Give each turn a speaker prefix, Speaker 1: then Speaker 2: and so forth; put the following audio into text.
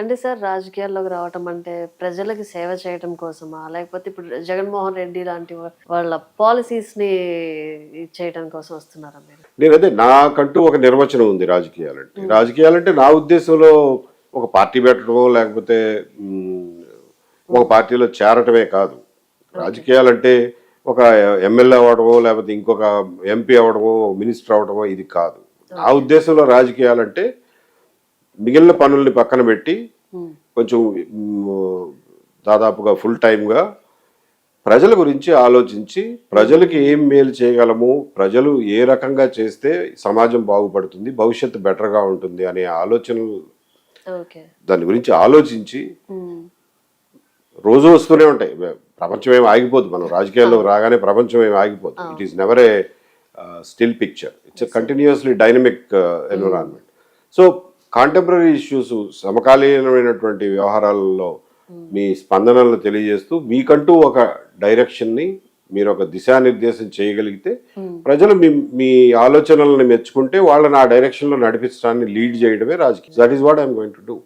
Speaker 1: అంటే సార్ రాజకీయాల్లోకి రావటం అంటే ప్రజలకి సేవ చేయటం కోసమా? లేకపోతే ఇప్పుడు జగన్మోహన్ రెడ్డి లాంటి వాళ్ళ పాలసీస్ని చేయటం కోసం వస్తున్నారా మీరు?
Speaker 2: నేను అదే నాకంటూ ఒక నిర్వచనం ఉంది రాజకీయాలంటే. రాజకీయాలంటే నా ఉద్దేశంలో ఒక పార్టీ పెట్టడమో లేకపోతే ఒక పార్టీలో చేరటమే కాదు. రాజకీయాలంటే ఒక ఎమ్మెల్యే అవ్వడమో లేకపోతే ఇంకొక ఎంపీ అవ్వడమో మినిస్టర్ అవ్వడమో ఇది కాదు. నా ఉద్దేశంలో రాజకీయాలంటే మిగిలిన పనుల్ని పక్కన పెట్టి కొంచెం దాదాపుగా ఫుల్ టైమ్గా ప్రజల గురించి ఆలోచించి ప్రజలకి ఏం మేలు చేయగలము ప్రజలు ఏ రకంగా చేస్తే సమాజం బాగుపడుతుంది భవిష్యత్తు బెటర్గా ఉంటుంది అనే ఆలోచనలు
Speaker 1: ఓకే.
Speaker 2: దాని గురించి ఆలోచించి రోజు వస్తూనే ఉంటాయి. ప్రపంచం ఏమి ఆగిపోదు. మనం రాజకీయాల్లో రాగానే ప్రపంచం ఏమి ఆగిపోదు. It is never a still picture it's continuously dynamic environment so contemporary issues సమకాలీనమైనటువంటి వ్యవహారాలలో మీ స్పందనలను తెలియజేస్తూ మీకంటూ ఒక డైరెక్షన్ని మీరు ఒక దిశానిర్దేశం చేయగలిగితే ప్రజలు మీ మీ ఆలోచనలను మెచ్చుకుంటే వాళ్ళని ఆ డైరెక్షన్లో నడిపించడాన్ని లీడ్ చేయడమే రాజకీయం. That is what I'm going to do